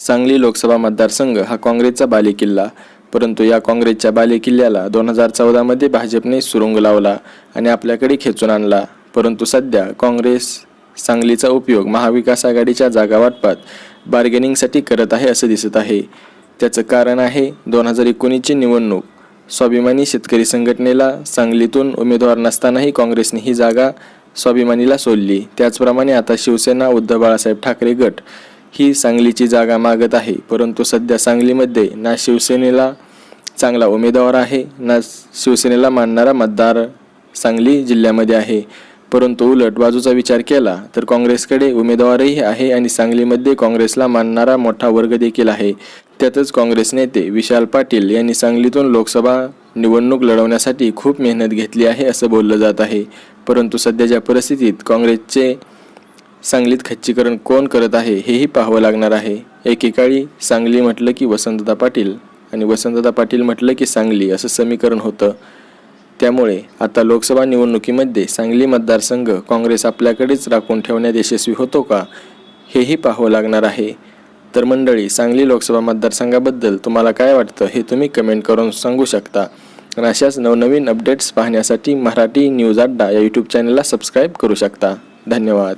सांगली लोकसभा मतदारसंघ हा काँग्रेसचा बालेकिल्ला. परंतु या काँग्रेसच्या बालेकिल्ल्याला दोन हजार चौदामध्ये भाजपने सुरुंग लावला आणि आपल्याकडे खेचून आणला. परंतु सध्या काँग्रेस सांगलीचा उपयोग महाविकास आघाडीच्या जागा वाटपात बार्गेनिंगसाठी करत आहे असं दिसत आहे. त्याचं कारण आहे दोन हजार एकोणीसची निवडणूक. स्वाभिमानी शेतकरी संघटनेला सांगलीतून उमेदवार नसतानाही काँग्रेसने ही जागा स्वाभिमानीला सोडली. त्याचप्रमाणे आता शिवसेना उद्धव बाळासाहेब ठाकरे गट ही सांगलीची जागा मागत आहे. परंतु सध्या सांगलीमध्ये ना शिवसेनेला चांगला उमेदवार आहे ना शिवसेनेला मानणारा मतदार सांगली जिल्ह्यामध्ये आहे. परंतु उलट बाजूचा विचार केला तर काँग्रेसकडे उमेदवारही आहे आणि सांगलीमध्ये काँग्रेसला मानणारा मोठा वर्ग देखील आहे. त्यातच काँग्रेस नेते विशाल पाटील यांनी सांगलीतून लोकसभा निवडणूक लढवण्यासाठी खूप मेहनत घेतली आहे असं बोललं जात आहे. परंतु सध्याच्या परिस्थितीत काँग्रेसचे सांगलीत खच्चीकरण कोण करत आहे हेही पाहावं लागणार आहे. एकेकाळी सांगली म्हटलं की वसंतदा पाटील आणि वसंतदा पाटील म्हटलं की सांगली असं समीकरण होतं. त्यामुळे आता लोकसभा निवडणुकीमध्ये सांगली मतदारसंघ काँग्रेस आपल्याकडेच राखून ठेवण्यात यशस्वी होतो का हेही पाहावं लागणार आहे. तर मंडळी सांगली लोकसभा मतदारसंघाबद्दल तुम्हाला काय वाटतं हे तुम्ही कमेंट करून सांगू शकता. आणि अशाच नवनवीन अपडेट्स पाहण्यासाठी मराठी न्यूज अड्डा या यूट्यूब चॅनलला सबस्क्राईब करू शकता. धन्यवाद.